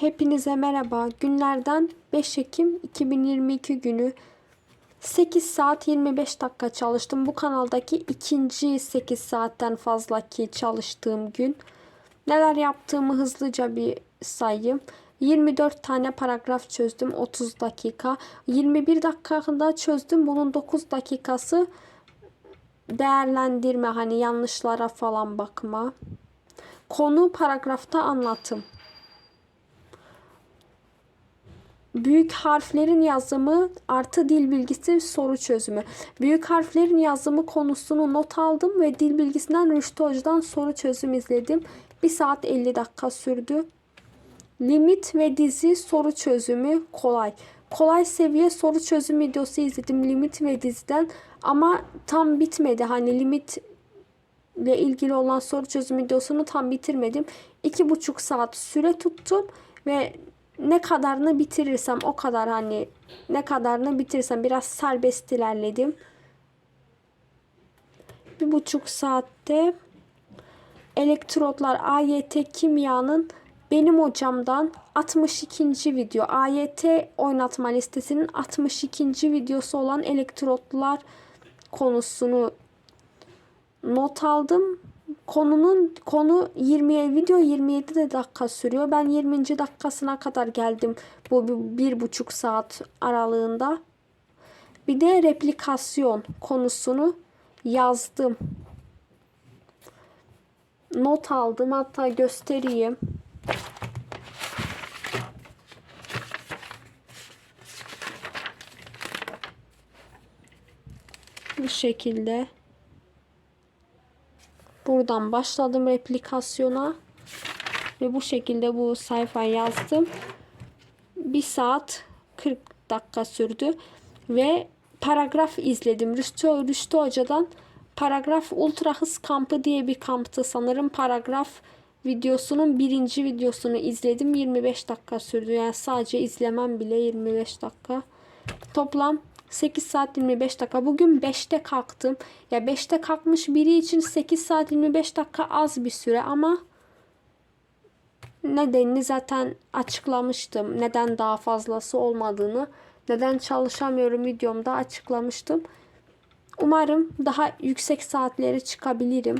Hepinize merhaba. Günlerden 5 Ekim 2022 günü 8 saat 25 dakika çalıştım. Bu kanaldaki ikinci 8 saatten fazlaki çalıştığım gün. Neler yaptığımı hızlıca bir sayayım. 24 tane paragraf çözdüm 30 dakika. 21 dakikada çözdüm. Bunun 9 dakikası değerlendirme hani yanlışlara falan bakma. Konu paragrafta anlatım. Büyük harflerin yazımı artı dil bilgisi soru çözümü. Büyük harflerin yazımı konusunu not aldım ve dil bilgisinden Rüştü Hoca'dan soru çözüm izledim. 1 saat 50 dakika sürdü. Limit ve dizi soru çözümü kolay. Kolay seviye soru çözüm videosu izledim limit ve diziden ama tam bitmedi. Hani limit ile ilgili olan soru çözüm videosunu tam bitirmedim. İki buçuk saat süre tuttum ve ne kadarını bitirirsem o kadar hani ne kadarını bitirirsem biraz serbest ilerledim. Bir buçuk saatte elektrotlar AYT kimyanın benim hocamdan 62. video AYT oynatma listesinin 62. videosu olan elektrotlar konusunu not aldım. Konunun konu 20 video 27 de dakika sürüyor. Ben 20. dakikasına kadar geldim bu bir, buçuk saat aralığında. Bir de replikasyon konusunu yazdım. Not aldım hatta göstereyim. Bu şekilde. Buradan başladım replikasyona. Ve bu şekilde bu sayfayı yazdım. 1 saat 40 dakika sürdü. Ve paragraf izledim. Rüştü, Rüştü Hoca'dan paragraf ultra hız kampı diye bir kamptı sanırım. Paragraf videosunun birinci videosunu izledim. 25 dakika sürdü. Yani sadece izlemem bile 25 dakika. Toplam 8 saat 25 dakika. Bugün 5'te kalktım. Ya 5'te kalkmış biri için 8 saat 25 dakika az bir süre ama nedenini zaten açıklamıştım. Neden daha fazlası olmadığını, neden çalışamıyorum videomda açıklamıştım. Umarım daha yüksek saatlere çıkabilirim.